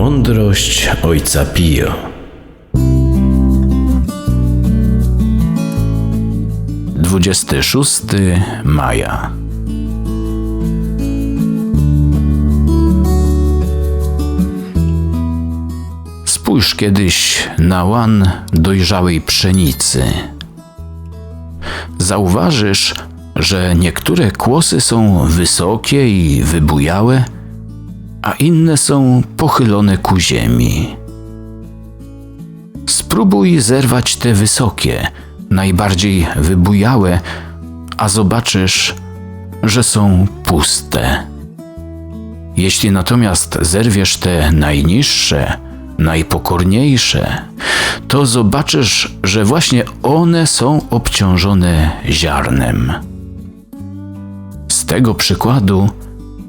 Mądrość ojca Pio. Dwudziesty szósty maja. Spójrz kiedyś na łan dojrzałej pszenicy. Zauważysz, że niektóre kłosy są wysokie i wybujałe, a inne są pochylone ku ziemi. Spróbuj zerwać te wysokie, najbardziej wybujałe, a zobaczysz, że są puste. Jeśli natomiast zerwiesz te najniższe, najpokorniejsze, to zobaczysz, że właśnie one są obciążone ziarnem. Z tego przykładu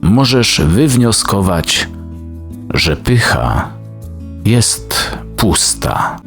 możesz wywnioskować, że pycha jest pusta.